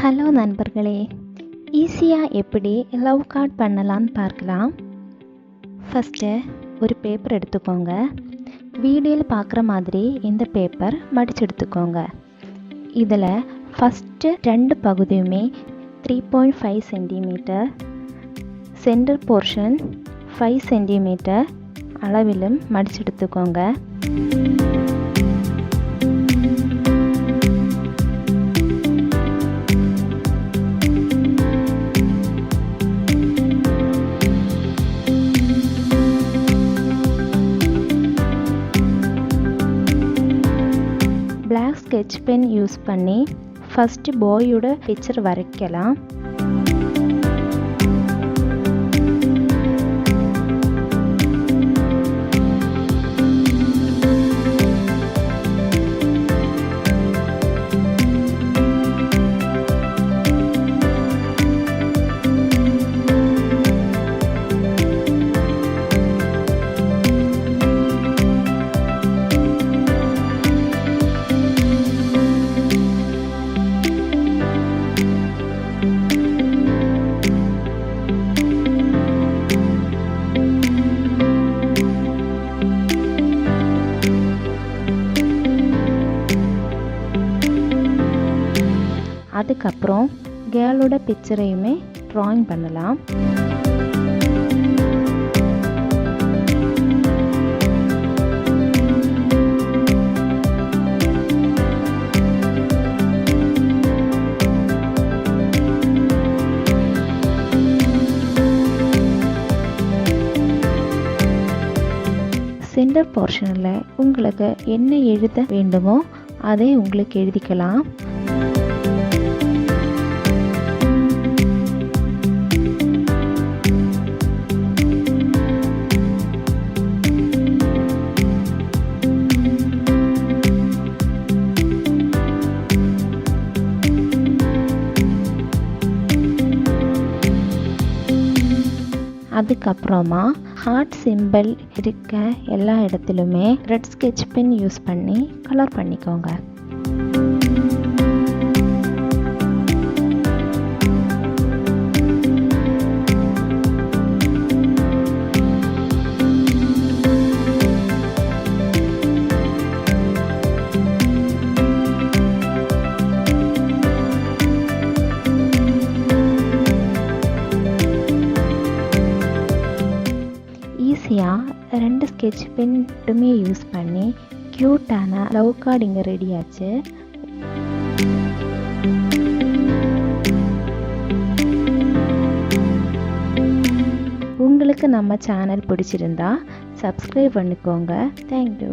Hello நண்பர்களே ஈஸியாக எப்படி லவ் கார்ட் பண்ணலான்னு பார்க்கலாம். ஃபஸ்ட்டு ஒரு பேப்பர் எடுத்துக்கோங்க. வீடியோவில் பார்க்குற மாதிரி இந்த பேப்பர் மடிச்சு எடுத்துக்கோங்க. இதில் ஃபஸ்ட்டு ரெண்டு பகுதியுமே three point five centimetre centre portion five centimetre அளவிலும் மடிச்சு எடுத்துக்கோங்க. ஸ்கெட்ச் பென் யூஸ் பண்ணி ஃபஸ்ட்டு பாயோட பிக்சர் வரைக்கலாம். அதுக்கப்புறம் கேர்ளோட பிக்சரையுமே ட்ராயிங் பண்ணலாம். சென்டர் போர்ஷனில் உங்களுக்கு என்ன எழுத வேண்டுமோ அதை உங்களுக்கு எழுதிக்கலாம். அதுக்கப்புறமா ஹார்ட் சிம்பிள் இருக்க எல்லா இடத்துலையுமே ரெட் ஸ்கெட்ச் பென் யூஸ் பண்ணி கலர் பண்ணிக்கோங்க. ஈஸியாக ரெண்டு ஸ்கெட்ச் பென்ட்டுமே யூஸ் பண்ணி க்யூட்டான லவ் கார்டு இங்கே ரெடியாச்சு உங்களுக்கு நம்ம சேனல் பிடிச்சிருந்தா சப்ஸ்கிரைப் பண்ணிக்கோங்க. தேங்க்யூ